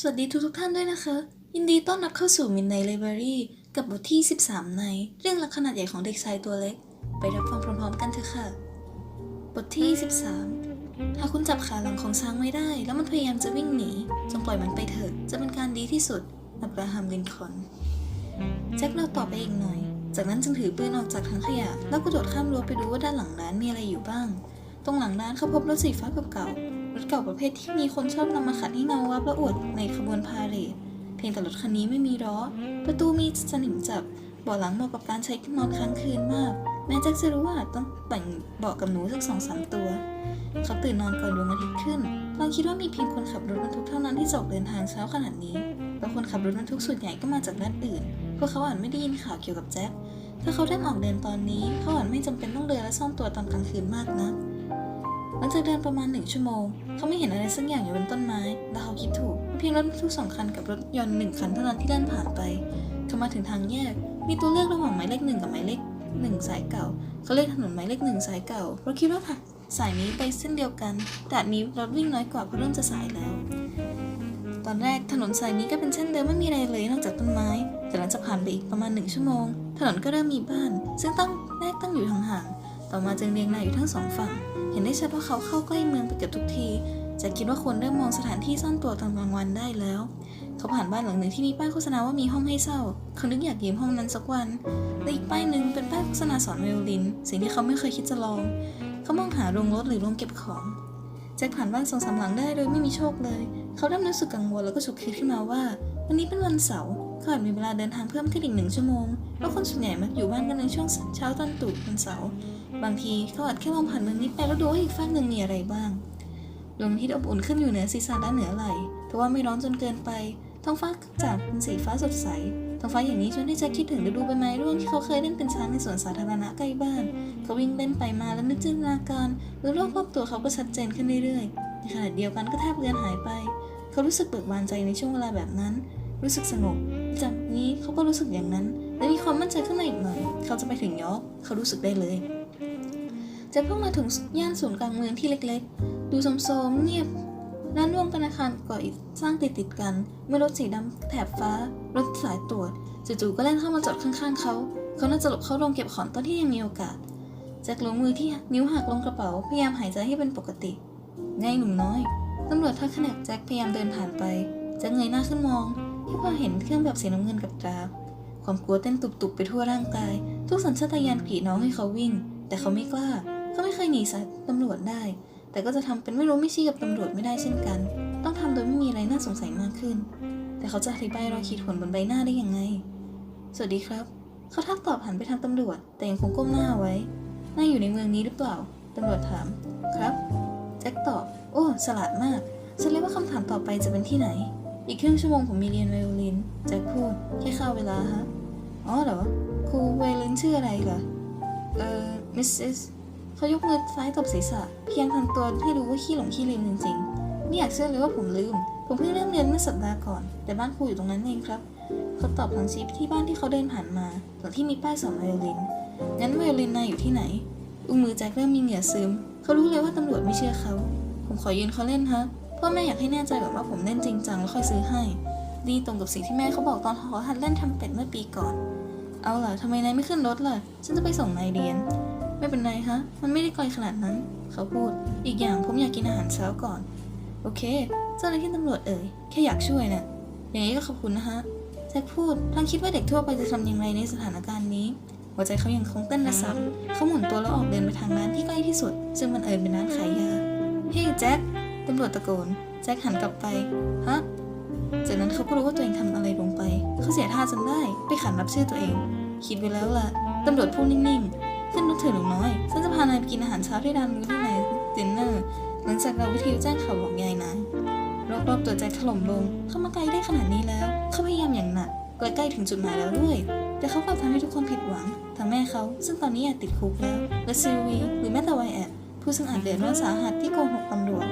สวัสดีทุกทุกท่านด้วยนะคะ ยินดีต้อนรับเข้าสู่ Midnight Library กับบทที่ 13 ใน เรื่องรักขนาดใหญ่ของเด็กชายตัวเล็ก ไปรับฟังพร้อมๆกันเถอะค่ะ บทที่ 13 หากคุณจับขาหลังของช้างไม่ได้ แล้วมันพยายามจะวิ่งหนี จงปล่อยมันไปเถอะ จะเป็นการดีที่สุดอับราฮัมลินคอนแจ็คเราต่อไปอีกหน่อย จากนั้นจึงถือปืนออกจากถังขยะ แล้วกระโดดข้ามรั้วไปดูว่าด้านหลังร้านมีอะไรอยู่บ้าง ตรงหลังร้านเขาพบรถสีฟ้าเก่า รถเก่าประเภทที่มีคนชอบนำมาขัดให้เงาวับและอวดในขบวนพาเหรดเพียงแต่รถคันนี้ไม่มีล้อ ประตูมีสนิมจับเบาะหลังเหมาะกับการใช้นอนค้างคืนมาก แม้แจ็คจะรู้ว่าต้องแบ่งเบาะกับหนูสักสองสามตัว เขาตื่นนอนก่อนดวงอาทิตย์ขึ้นลองคิดว่ามีเพียงคนขับรถบรรทุกเท่านั้นที่จกเดินทางเช้าขนาดนี้แล้วคนขับรถบรรทุกส่วนใหญ่ก็มาจากด้านอื่นพวกเขาอาจไม่ได้ยินข่าวเกี่ยวกับแจ็คถ้าเขาได้ออกเดินตอนนี้ เขาอาจไม่จำเป็นต้องเดินและซ่อนตัวตอนกลางคืนมากนะ หลังจากเดินประมาณหนึ่งชั่วโมง เขาไม่เห็นอะไรสักอย่างอยู่บนต้นไม้ และเขาคิดถูก เพียงรถทุกสองคันกับรถยนต์หนึ่งคันเท่านั้นที่เดินผ่านไป เขามาถึงทางแยก มีตัวเลือกระหว่างหมายเลขหนึ่งกับหมายเลขหนึ่งสายเก่า เขาเลือกถนนหมายเลขหนึ่งสายเก่า เพราะคิดว่าสายนี้ไปเส้นเดียวกัน แต่นี้รถวิ่งน้อยกว่าเพราะเริ่มจะสายแล้ว ตอนแรกถนนสายนี้ก็เป็นเช่นเดิมไม่มีอะไรเลยนอกจากต้นไม้ แต่หลังจากผ่านไปอีกประมาณหนึ่งชั่วโมง ถนนก็เริ่มมีบ้าน ซึ่งตั้งแรกตั้งอยู่ห่างๆ ต่อมาจึงเรียงรายอยู่ทั้งสองฝั่ง เห็นได้ชัดว่าเขาเข้าใกล้เมืองไปเกือบทุกที จะคิดว่าคนเริ่มมองสถานที่ซ่อนตัวตอนกลางวันได้แล้ว เขาผ่านบ้านหลังหนึ่งที่มีป้ายโฆษณาว่ามีห้องให้เช่า เขานึกอยากยืมห้องนั้นสักวัน และอีกป้ายหนึ่งเป็นป้ายโฆษณาสอนไวโอลิน สิ่งที่เขาไม่เคยคิดจะลอง เขามองหาโรงรถหรือโรงเก็บของแจ็คผ่านบ้านสองสามหลังได้โดยไม่มีโชคเลย เขาเริ่มรู้สึกกังวลแล้วก็ฉุกคิดขึ้นมาว่า วันนี้เป็นวันเสาร์เขาอาจมีเวลาเดินทางเพิ่มขึ้นอีกหนึ่งชั่วโมง เพราะคนส่วนใหญ่มักอยู่บ้านกันในช่วงเช้าตอนตู่วันเสาร์ บางทีเขาอาจแค่มองผ่านเมืองนี้ไปแล้วดูว่าอีกฝั่งหนึ่งมีอะไรบ้างดวงอาทิตย์อบอุ่นขึ้นอยู่เหนือศีรษะและเหนือไหล่แต่ว่าไม่ร้อนจนเกินไป ท้องฟ้าจากเป็นสีฟ้าสดใส ท้องฟ้าอย่างนี้ชวนให้แจ็คคิดถึงฤดูใบไม้ร่วงที่เขาเคยเล่นเป็นช้างในสวนสาธารณะใกล้บ้าน เขาวิ่งเล่นไปมาและนึกจินตนาการหรือโลกรอบตัวเขาก็ชัดเจนขึ้นเรื่อยๆ ในขณะเดียวกันก็แทบเลือนหายไป เขารู้สึกเบิกบานใจในช่วงเวลาแบบนั้น รู้สึกสงบ จากนี้เขาก็รู้สึกอย่างนั้น และมีความมั่นใจขึ้นมาอีกหน่อย เขาจะไปถึงยอร์กเขารู้สึกได้เลย จะเพิ่งมาถึงย่านศูนย์กลางเมืองที่เล็กๆ ดูโสมๆเงียบด้านร่วงเป็นอาคารก่ออิฐสร้างติดติดๆกัน เมื่อรถสีดำแถบฟ้า รถสายตรวจจู่ๆก็แล่นเข้ามาจอดข้างๆเขา เขาน่าจะหลบเข้าโรงเก็บของตอนที่ยังมีโอกาสแจ็คลงมือที่นิ้วหักลงกระเป๋าพยายามหายใจให้เป็นปกติไงหนุ่มน้อยตำรวจทักขณะแจ็คพยายามเดินผ่านไปแจ็คเงยหน้าขึ้นมองที่พอเห็นเครื่องแบบสีน้ำเงินกับตราความกลัวเต้นตุบๆไปทั่วร่างกาย ทุกสัญชาตญาณผีน้องให้เขาวิ่ง แต่เขาไม่กล้า เขาไม่เคยหนีสายตำรวจได้ แต่ก็จะทำเป็นไม่รู้ไม่ชี้กับตำรวจไม่ได้เช่นกัน ต้องทำโดยไม่มีอะไรน่าสงสัยมากขึ้น แต่เขาจะอธิบายรอยขีดข่วนบนใบหน้าได้ยังไง สวัสดีครับ เขาทักตอบหันไปทางตำรวจ แต่ยังคงก้มหน้าไว้น่าอยู่ในเมืองนี้หรือเปล่าตำรวจถาม ครับ แจ็คตอบ โอ้ฉลาดมากฉันเลยว่าคำถามต่อไปจะเป็นที่ไหน อีกครึ่งชั่วโมงผมมีเรียนไวโอลิน แจ็คพูด แค่เข้าเวลาฮะ อ๋อเหรอ ครูไวโอลินชื่ออะไรเหรอ เอ่อ มิสซิส เขายกมือซ้ายตบศีรษะ เพียงทำตัวให้รู้ว่าขี้หลงขี้ลืมจริงๆ ไม่อยากเชื่อเลยว่าผมลืม ผมเพิ่งเริ่มเรียนเมื่อสัปดาห์ก่อน แต่บ้านครูอยู่ตรงนั้นเองครับเขาตอบทางชี้ไปที่บ้านที่เขาเดินผ่านมาตรงที่มีป้ายสอนไวโอลิน งั้นไวโอลินนายอยู่ที่ไหน อุ้งมือแจ็คเริ่มมีเหงื่อซึม เขารู้เลยว่าตำรวจไม่เชื่อเขา ผมขอยืนเขาเล่นฮะพ่อแม่อยากให้แน่ใจก่อนว่าผมเล่นจริงจังแล้วค่อยซื้อให้ ดีตรงกับสิ่งที่แม่เขาบอกตอนเขาหัดเล่นทำเป็ดเมื่อปีก่อน เอาล่ะทำไมนายไม่ขึ้นรถล่ะ ฉันจะไปส่งนายเรียน ไม่เป็นไรฮะ มันไม่ได้ไกลขนาดนั้น เขาพูด อีกอย่างผมอยากกินอาหารเช้าก่อน โอเค เจ้าหน้าที่ตำรวจเอ่ย แค่อยากช่วยนะ่ะ อย่างนี้ก็ขอบคุณนะฮะแจ็คพูด ทั้งคิดว่าเด็กทั่วไปจะทำอย่างไรในสถานการณ์นี้ หัวใจเขายังคงเต้นระส่ำเขาหมุนตัวแล้วออกเดินไปทางร้านที่ใกล้ที่สุด ซึ่งมันเอิญเป็นร้านขายยา เฮ้ยแจ็คตำรวจตะโกน แจ็คหันกลับไป ฮะ จากนั้นเขาก็รู้ว่าตัวเองทำอะไรลงไป เขาเสียท่าจนได้ ไปขันรับชื่อตัวเอง คิดไว้แล้วล่ะตำรวจพูดนิ่งๆ ขึ้นรถเถอะหนูน้อย ฉันจะพานายไปกินอาหารเช้าที่ร้านนู้นที่ไหนดินเนอร์ หลังจากเราวิทยุแจ้งข่าวบอกยายนะรอบๆตัวแจ็คถล่มลง เข้ามาไกลได้ขนาดนี้แล้ว เขาพยายามอย่างหนักใกล้ๆถึงจุดหมายแล้วด้วย แต่เขากลับทำให้ทุกคนผิดหวัง ทั้งแม่เขา ซึ่งตอนนี้อยากติดคุกแล้ว และซิลวี หรือแม้แต่ไวแอบผู้ซึ่งอาจเดือดร้อนสาหัสที่โกหกตำรวจ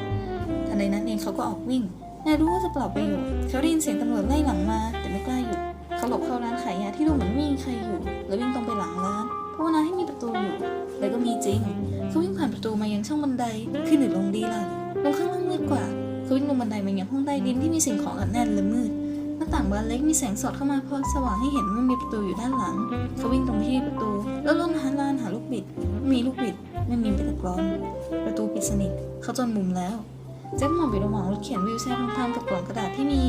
ทันใดนั้นเองเขาก็ออกวิ่งนายรู้ว่าจะเปล่าประโยชน์เขาได้ยินเสียงตำรวจไล่หลังมา แต่ไม่กล้าหยุด เขาหลบเข้าร้านขายยาที่ดูเหมือนไม่มีใครอยู่ แล้ววิ่งตรงไปหลังร้าน เพราะว่าให้มีประตูอยู่แล้วก็มีจริง เขาวิ่งผ่านประตูมายังช่องบันได ขึ้นหรือลงดีล่ะ ลงข้างล่างมืดกว่า เขาวิ่งลงบันไดมายังห้องใต้ดินที่มีสิ่งของอัดแน่นและมืด หน้าต่างบานเล็กมีแสงสอดเข้ามาพอสว่างให้เห็นว่ามีประตูอยู่ด้านหลัง เขาวิ่งตรงที่ประตู แล้วลงหาลานหาลูกบิด มีลูกบิด ไม่มีเป็นตะกรอน ประตูปิดสนิท เขาจนมุมแล้วแจ็คมองไประหว่างรถเข็นวิวแชร์ทางๆกับกล่องกระดาษที่มี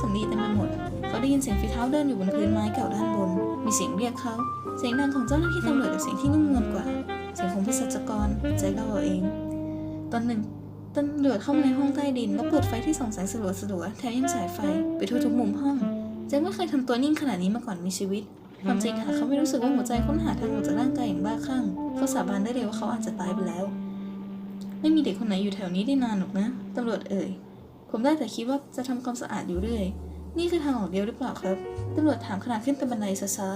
สำลีเต็มไปหมด เขาได้ยินเสียงฝีเท้าเดินอยู่บนพื้นไม้เก่าด้านบน มีเสียงเรียกเขา เสียงดังของเจ้าหน้าที่ตำรวจกับเสียงที่นุ่มนวลกว่า เสียงของเภสัชกรแจ็คเล่าเอาเอง ตอนหนึ่งตำรวจเข้ามาในห้องใต้ดินแล้วเปิดไฟที่ส่องแสงสลัวสลัวๆแถมยังฉายไฟไปทั่วทุกมุมห้องแจ็คไม่เคยทำตัวนิ่งขนาดนี้มาก่อนมีชีวิต ความจริงหากเขาไม่รู้สึกว่าหัวใจค้นหาทางออกจากร่างกายอย่างบ้าคลั่งเขาสาบานได้เลยว่าเขาอาจจะตายไปแล้ว ไม่มีเด็กคนไหนอยู่แถวนี้ได้นานหรอกนะตำรวจเอ่ยผมได้แต่คิดว่าจะทำความสะอาดอยู่เรื่อย นี่คือทางออกเดียวหรือเปล่าครับ ตำรวจถามขณะขึ้นไปบันไดช้า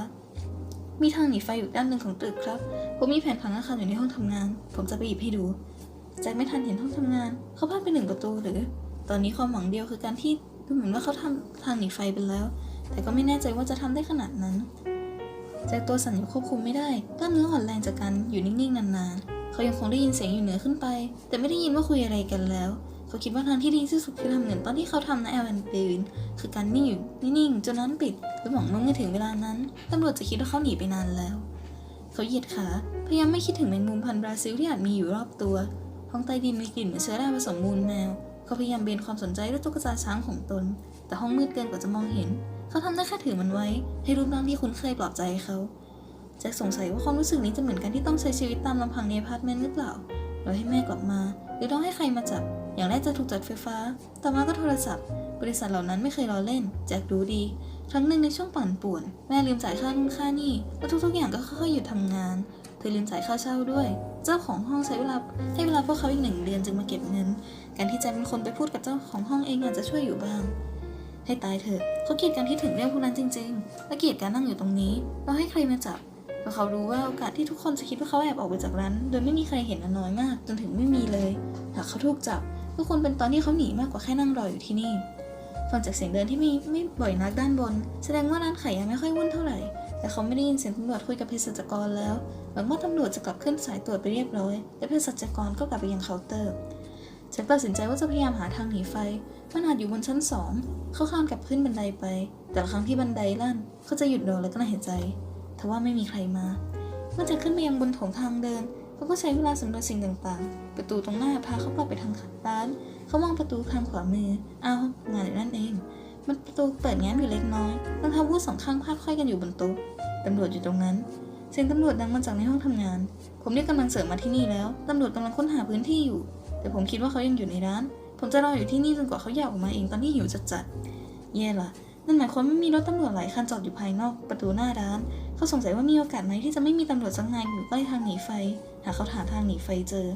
ๆมีทางหนีไฟอยู่ด้านหนึ่งของตึกครับ ผมมีแผนผังอาคารอยู่ในห้องทำงาน ผมจะไปหยิบให้ดูแจ็คไม่ทันเห็นห้องทำงาน เขาพลาดไปหนึ่งประตูหรือ ตอนนี้ความหวังเดียวคือการที่ดูเหมือนว่าเขาทำทางหนีไฟไปแล้ว แต่ก็ไม่แน่ใจว่าจะทำได้ขนาดนั้น แจ็คตัวสั่นอยู่ควบคุมไม่ได้ กล้ามเนื้ออ่อนแรงจากการอยู่นิ่งๆนานๆ เขายังคงได้ยินเสียงอยู่เหนือขึ้นไป แต่ไม่ได้ยินว่าคุยอะไรกันแล้ว เขาคิดว่าทางที่ดีที่สุดคือทำเหมือนตอนที่เขาทำในแอลแอนปืนคือการนิ่งอยู่นิ่งๆจนนั้นปิดและหวังว่าเมื่อถึงเวลานั้นตำรวจจะคิดว่าเขาหนีไปนานแล้ว เขาเหยียดขาพยายามไม่คิดถึงแมงมุมพันธุ์บราซิลที่อาจมีอยู่รอบตัว ห้องใต้ดินมีกลิ่นเหมือนเชื้อราผสมมูลแมว เขาพยายามเบนความสนใจด้วยตุ๊กตาช้างของตน แต่ห้องมืดเกินกว่าจะมองเห็น เขาทำได้แค่ถือมันไว้ ให้รูปร่างที่คุ้นเคยปลอบใจเขาแจ็คสงสัยว่าความรู้สึกนี้จะเหมือนกันที่ต้องใช้ชีวิตตามลำพังในอพาร์ตเมนต์หรือเปล่ารอให้แม่กลับมา หรือต้องให้ใครมาจับ อย่างแรกจะถูกจัดไฟฟ้า ต่อมาก็โทรศัพท์ บริษัทเหล่านั้นไม่เคยล้อเล่น แจ็ครู้ดี ครั้งหนึ่งในช่วงปั่นป่วน แม่ลืมจ่ายค่านู่นค่านี่ แล้วทุกๆ อย่างก็ค่อยๆหยุดทำงาน เธอลืมจ่ายค่าเช่าด้วย เจ้าของห้องใช้เวลาให้เวลาพวกเขาอีกหนึ่งเดือนจึงมาเก็บเงิน การที่แจ็คเป็นคนไปพูดกับเจ้าของห้องเองอาจจะช่วยอยู่บ้าง ให้ตายเถอะ เขาเกลียดการที่ถึงเรื่องพวกนั้นจริงๆ และเกลียดการนั่งอยู่ตรงนี้แล้วให้ใครมาจับเพราะเขารู้ว่าโอกาสที่ทุกคนจะคิดว่าเขาแอบออกไปจากร้านโดยไม่มีใครเห็นน้อยมาก จนถึงไม่มีเลย หากเขาถูกจับ ก็ควรเป็นตอนที่เขาหนีมากกว่าแค่นั่งรออยู่ที่นี่ฟังจากเสียงเดินที่ไม่ไม่บ่อยนักด้านบน แสดงว่าร้านขายยาไม่ค่อยวุ่นเท่าไหร่ แต่เขาไม่ได้ยินเสียงตำรวจคุยกับเภสัชกรแล้วหวังว่าตำรวจจะกลับขึ้นสายตรวจไปเรียบร้อยและเภสัชกรก็กลับไปยังเคาน์เตอร์แจ็คตัดสินใจว่าจะพยายามหาทางหนีไฟมันอาจอยู่บนชั้นสองเขาคลานกลับขึ้นบันไดไป แต่ละครั้งที่บันไดลั่นเขาจะหยุดรอแล้วก็น่าเห็นใจทว่าไม่มีใครมา เมื่อจะขึ้นไปยังบนโถงทางเดิน เขาก็ใช้เวลาสำรวจสิ่งต่างๆ ประตูตรงหน้าพาเขากลับไปทางร้าน เขามองประตูทางขวามืออ้าวงานอยู่นั่นเอง มันประตูเปิดแง้มอยู่เล็กน้อยรองเท้าบูทสองข้างพาดค่อยกันอยู่บนโต๊ะตำรวจอยู่ตรงนั้น เสียงตำรวจดังมาจากในห้องทำงาน ผมเรียกกำลังเสริมมาที่นี่แล้ว ตำรวจกำลังค้นหาพื้นที่อยู่ แต่ผมคิดว่าเขายังอยู่ในร้าน ผมจะรออยู่ที่นี่จนกว่าเขาอยากออกมาเองตอนที่หิวจัดๆแย่ละนั่นหมายความว่ามีรถตำรวจหลายคันจอดอยู่ภายนอกประตูหน้าร้าน เขาสงสัยว่ามีโอกาสไหมที่จะไม่มีตำรวจสักนายอยู่ใกล้ทางหนีไฟ หาเขาหาทางหนีไฟเจอ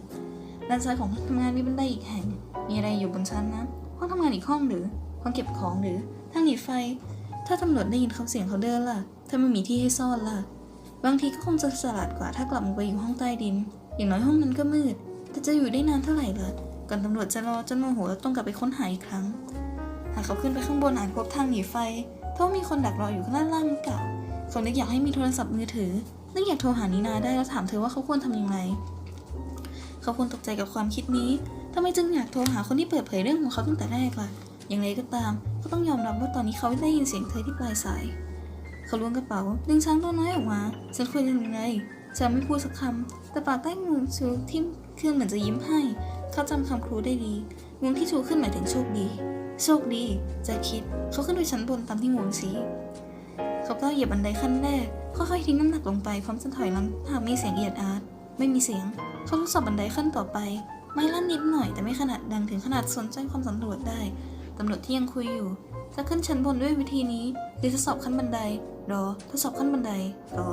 ด้านซ้ายของห้องทำงานมีบันไดอีกแห่ง มีอะไรอยู่บนชั้นนะห้องทำงานอีกห้องหรือห้องเก็บของหรือทางหนีไฟ ถ้าตำรวจได้ยินเขาเสียงเขาเดินล่ะ ถ้าไม่มีที่ให้ซ่อนล่ะ บางทีก็คงจะสลัดกว่าถ้ากลับลงไปอยู่ห้องใต้ดิน อย่างน้อยห้องนั้นก็มืด แต่จะอยู่ได้นานเท่าไหร่ล่ะก่อนตำรวจจะรอจนโมโหแล้วต้องกลับไปค้นหาอีกครั้ง หากเขาขึ้นไปข้างบนอาจพบทางหนีไฟเพราะมีคนดักรออยู่ข้างล่างเก่าเขานึกอยากให้มีโทรศัพท์มือถือ นึกอยากโทรหานีนาได้แล้วถามเธอว่าเขาควรทำอย่างไร เขาควรตกใจกับความคิดนี้ทำไมจึงอยากโทรหาคนที่เปิดเผยเรื่องของเขาตั้งแต่แรกล่ะ อย่างไรก็ตาม ก็ต้องยอมรับว่าตอนนี้เขาได้ยินเสียงเธอที่ปลายสาย เขาล้วงกระเป๋าดึงช้างตัวน้อยออกมา ฉันควรทำยังไงฉันไม่พูดสักคำแต่ปากใต้งูชูที่ขึ้นเหมือนจะยิ้มให้ เขาจำคำครูได้ดีงวงที่ชูขึ้นหมายถึงโชคดี โชคดีใจคิด เขาขึ้นไปชั้นบนตามที่งวงชี้ เขาก็เหยียบบันไดขั้นแรก ค่อยๆทิ้งน้ำหนักลงไปพร้อมจะถอยหลังหากมีเสียงเอียดอาร์ตไม่มีเสียง เขาทดสอบบันไดขั้นต่อไป ไม่ลั่นนิดหน่อยแต่ไม่ขนาดดังถึงขนาดสนใจความสำรวจได้ตำรวจที่ยังคุยอยู่จะขึ้นชั้นบนด้วยวิธีนี้หรือทดสอบขั้นบันไดรอทดสอบขั้นบันไดรอ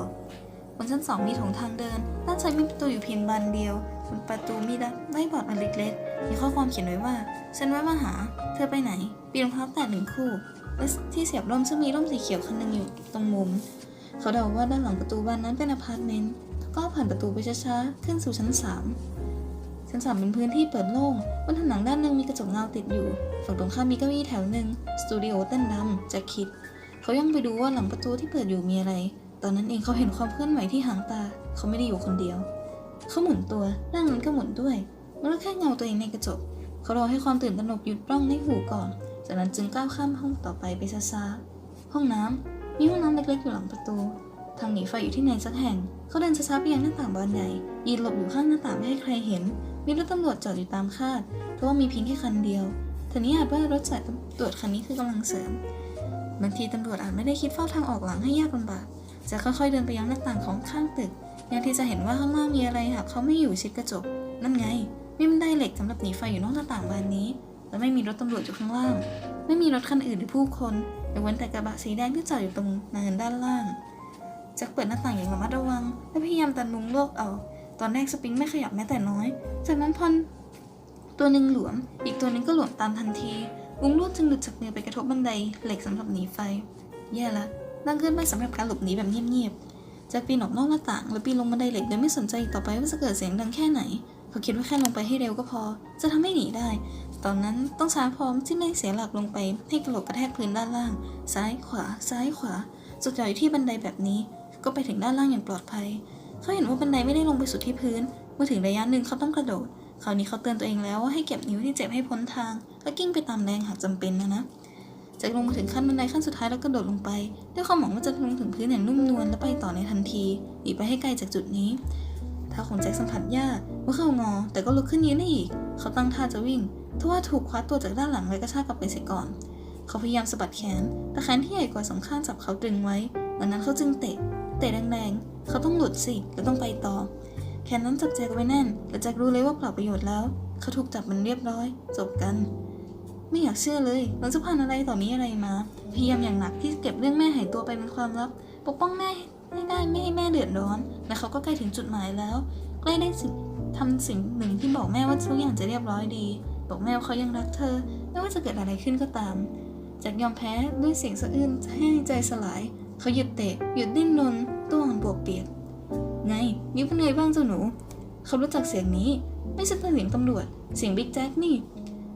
บนชั้นสองมีโถงทางเดินด้านซ้ายมีประตูอยู่เพียงบานเดียวบนประตูมีได้บอร์ดอันเล็กๆมีข้อความเขียนไว้ว่าฉันแวะมาหา เธอไปไหนปีรองเท้าแตะหนึ่งคู่ และที่เสียบร่มซึ่งมีร่มสีเขียวคันหนึ่งอยู่ตรงมุม เขาเดาว่าด้านหลังประตูบ้านนั้นเป็นอพาร์ตเมนต์ก็ผ่านประตูไปช้าๆขึ้นสู่ชั้นสามชั้นสามเป็นพื้นที่เปิดโล่งบนผนังด้านหนึ่งมีกระจกเงาติดอยู่ ฝั่งตรงข้ามมีเก้าอี้แถวหนึ่งสตูดิโอเต้นรำแจ็คคิด เขาย่องไปดูว่าหลังประตูที่เปิดอยู่มีอะไร ตอนนั้นเองเขาเห็นความเคลื่อนไหวที่หางตา เขาไม่ได้อยู่คนเดียว เขาหมุนตัวร่างนั้นก็หมุนด้วย มันก็แค่เงาตัวเองในกระจก เขารอให้ความตื่นตระหนกหยุดร้องในหูก่อน จากนั้นจึงก้าวข้ามห้องต่อไปไปช้าๆห้องน้ำมีห้องน้ำเล็กๆอยู่หลังประตู ทางหนีไฟอยู่ที่ไหนสักแห่ง เขาเดินช้าๆไปยังหน้าต่างบานใหญ่ยืนหลบอยู่ข้างหน้าต่างไม่ให้ใครเห็น มีรถตำรวจจอดอยู่ตามคาด เพราะว่ามีเพียงแค่คันเดียวทีนี้อาจว่ารถสายตำรวจคันนี้คือกำลังเสริมบางทีตำรวจอาจไม่ได้คิดเฝ้าทางออกหลังให้ยากลำบากจะค่อยๆเดินไปยังหน้าต่างของข้างตึกยังที่จะเห็นว่าข้างล่างมีอะไรหากเขาไม่อยู่ชิดกระจกนั่นไงมีบันไดเหล็กสำหรับหนีไฟอยู่นอกหน้าต่างบานนี้ และไม่มีรถตำรวจอยู่ข้างล่าง ไม่มีรถคันอื่นหรือผู้คนยกเว้นแต่กระบะสีแดงที่จอดอยู่ตรงเนินด้านล่างแจ็คเปิดหน้าต่างอย่างระมัดระวัง และพยายามตันนุงโลกเอา ตอนแรกสปริงไม่ขยับแม้แต่น้อย จากนั้นพอตัวหนึ่งหลวม อีกตัวหนึ่งก็หลวมตามทันที วงลวดจึงหลุดจากมือไปกระทบบันไดเหล็กสำหรับหนีไฟ แย่ละดังเกินไปสำหรับการหลบหนีแบบเงียบๆแจ็คปีนออกนอกหน้าต่าง และปีนลงบันไดเหล็กโดยไม่สนใจอีกต่อไปว่าจะเกิดเสียงดังแค่ไหน เขาคิดว่าแค่ลงไปให้เร็วก็พอ จะทำให้หนีได้ ตอนนั้นต้องช้าพร้อมที่ไม่เสียหลักลงไปให้กระโหลกกระแทกพื้นด้านล่าง ซ้ายขวา ซ้ายขวาสุดท้ายอยู่ที่บันไดแบบนี้ ก็ไปถึงด้านล่างอย่างปลอดภัย เขาเห็นว่าบันไดไม่ได้ลงไปสุดที่พื้น เมื่อถึงระยะหนึ่งเขาต้องกระโดดคราวนี้เขาเตือนตัวเองแล้วว่าให้เก็บนิ้วที่เจ็บให้พ้นทาง และกิ้งไปตามแรงหากจำเป็นนะนะจ็คลงมาถึงขั้นบันไดขั้นสุดท้ายแล้วกระโดดลงไปด้วยความหวังว่าจะลงถึงพื้นอย่างนุ่มนวลและไปต่อในทันทีหนีไปให้ไกลจากจุดนี้ ท้าของแจ็คสัมผัสหญ้าว่าเข้างอ แต่ก็ลุกขึ้นยืนได้อีก เขาตั้งท่าจะวิ่งทว่าถูกคว้าตัวจากด้านหลังและกระชากกลับไปเสียก่อน เขาพยายามสะบัดแขน แต่แขนที่ใหญ่กว่าสองข้างจับเขาตรึงไว้ดังนั้นเขาจึงเตะ เตะแรงๆ เขาต้องหลุดสิ และต้องไปต่อ แขนนั้นจับแจ็คไว้แน่น แต่แจ็ครู้เลยว่าเปล่าประโยชน์แล้ว เขาถูกจับมันเรียบร้อย จบกัน ไม่อยากเชื่อเลยหลังจากผ่านอะไรต่อนี้อะไรมา พยายามอย่างหนักที่จะเก็บเรื่องแม่หายตัวไปเป็นความลับ ปกป้องแม่ ให้ได้ไม่ให้แม่เดือดร้อน และเขาก็ใกล้ถึงจุดหมายแล้ว ใกล้ได้สิทำสิ่งหนึ่งที่บอกแม่ว่าทุกอย่างจะเรียบร้อยดี บอกแม่ว่าเขายังรักเธอ ไม่ว่าจะเกิดอะไรขึ้นก็ตามจ็คยอมแพ้ด้วยเสียงสะอื้นให้ใจสลาย เขาหยุดเตะหยุดดิ้นรนตัวอ่อนบวกเปียกไงนิ้วเป็นไงบ้างเจ้าหนู เขารู้จักเสียงนี้ ไม่ใช่เสียงตำรวจ เสียงบิ๊กแจ็คนี่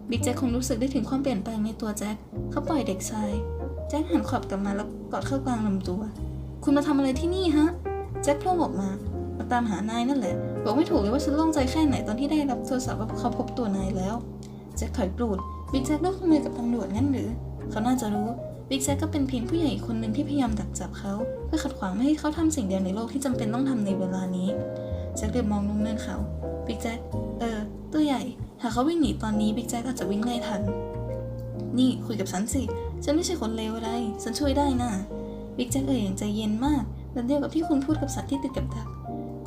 บิ๊กแจ็คคงรู้สึกได้ถึงความเปลี่ยนแปลงในตัวแจ็คเขาปล่อยเด็กชาย แจ็คหันขอบกลับมาแล้วกอดเข้ากลางลำตัว คุณมาทำอะไรที่นี่ฮะ แจ็คโผล่ออกมา มาตามหานายนั่นแหละ บอกไม่ถูกเลยว่าฉันโล่งใจแค่ไหนตอนที่ได้รับโทรศัพท์ว่าเขาพบตัวนายแล้ว แจ็คถอยปลูด บิ๊กแจ็คร่วมมือกับตำรวจงั้นหรือ เขาน่าจะรู้ บิ๊กแจ็คก็เป็นเพียงผู้ใหญ่คนหนึ่งที่พยายามดักจับเขา เพื่อขัดขวางไม่ให้เขาทำสิ่งเดียวในโลกที่จำเป็นต้องทำในเวลานี้ แจ็คเดินมองลงเนินเขา บิ๊กแจ็ค เออ ตัวใหญ่ หากเขาวิ่งหนีตอนนี้บิ๊กแจ็คอาจจะวิ่งไล่ทัน นี่คุยกับฉันสิ ฉันไม่ใช่คนเลวอะไร ฉันช่วยได้นะ บิ๊กแจ็คเอ่ยอย่างใจเย็นมากแบบเดียวกับที่คุณพูดกับสัตว์ที่ติดกับดัก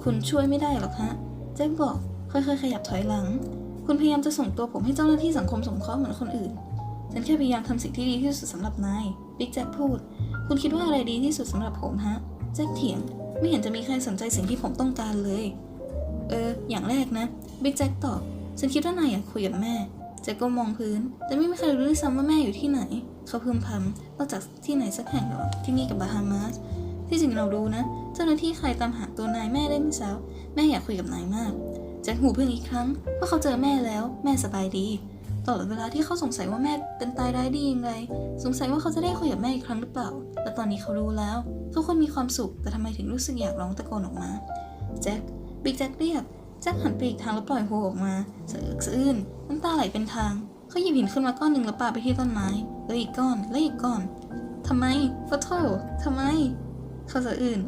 คุณช่วยไม่ได้หรอกฮะ แจ็คบอก ค่อยๆ ขยับถอยหลัง คุณพยายามจะส่งตัวผมให้เจ้าหน้าที่สังคมสงเคราะห์เหมือนคนอื่น ฉันแค่พยายามทำสิ่งที่ดีที่สุดสำหรับนาย บิ๊กแจ็คพูด คุณคิดว่าอะไรดีที่สุดสำหรับผมฮะ แจ็คเถียง ไม่เห็นจะมีใครสนใจสิ่งที่ผมต้องการเลย เออ อย่างแรกนะ บิ๊กแจ็คตอบ ฉันคิดว่านายอยากคุยกับแม่ แจ็คก็มองพื้น แต่ไม่มีใครรู้ด้วยซ้ำว่าแม่อยู่ที่ไหน เขาพึมพำนอกจากที่ไหนสักแห่งหรอที่นี่กับบาฮามาส ที่จริงเรารู้นะ เจ้าหน้าที่ใครตามหาตัวนายแม่ได้ไม่เช้าแม่อยากคุยกับนายมากแจ็คหูเพึ่งอีกครั้งว่าเขาเจอแม่แล้ว แม่สบายดีตลอดเวลาที่เขาสงสัยว่าแม่เป็นตายร้ายดียังไง สงสัยว่าเขาจะได้คุยกับแม่อีกครั้งหรือเปล่า แต่ตอนนี้เขารู้แล้ว ทุกคนมีความสุข แต่ทำไมถึงรู้สึกอยากร้องตะโกนออกมา แจ็ค บิ๊กแจ็คเรียก แจ็คหันไปอีกทางแล้วปล่อยหัวออกมาสะอึกสะอื้นน้ำตาไหลเป็นทาง เขาหยิบหินขึ้นมาก้อนหนึ่งแล้วปาไปที่ต้นไม้ แล้วอีกก้อน แล้วอีกก้อนทำไมฟอโททำไม เขาสะอื่น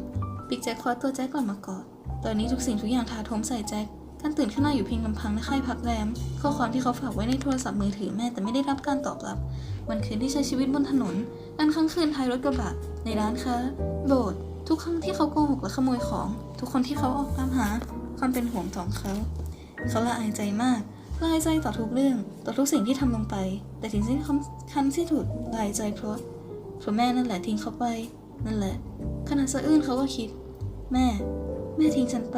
บิ๊กแจ็คคว้าตัวแจ็คกลับมากอด ตอนนี้ทุกสิ่งทุกอย่างถาโถมใส่แจ็คการตื่นขึ้นมาอยู่เพียงลำพังในค่ายพักแรม ข้อความที่เขาฝากไว้ในโทรศัพท์มือถือแม่แต่ไม่ได้รับการตอบรับ วันคืนที่ใช้ชีวิตบนถนนการค้างคืนท้ายรถกระบะ ในร้านค้า โบสถ์ ทุกครั้งที่เขาโกหกและขโมยของ ทุกคนที่เขาออกตามหา ความเป็นห่วงของเขา เขาละอายใจมาก ละอายใจต่อทุกเรื่องต่อทุกสิ่งที่ทำลงไป แต่สิ่งที่คันที่ถูกลายใจเพราะเพราะแม่นั่นแหละทิ้งเขาไป นั่นแหละขณะสะอื้นเขาก็คิด แม่ แม่ทิ้งฉันไป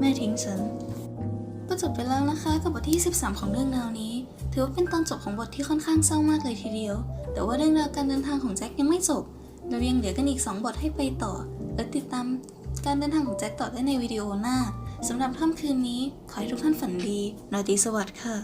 แม่ทิ้งฉันก็จบไปแล้วนะคะกับบทที่ 13 ของเรื่องราวนี้ ถือว่าเป็นตอนจบของบทที่ค่อนข้างเศร้ามากเลยทีเดียว แต่ว่าเรื่องราวการเดินทางของแจ็คยังไม่จบ เรายังเหลือกันอีก 2 บทให้ไปต่อและติดตามการเดินทางของแจ็คต่อได้ในวิดีโอหน้า สำหรับค่ำคืนนี้ขอให้ทุกท่านฝันดี ราตรีสวัสดิ์ค่ะ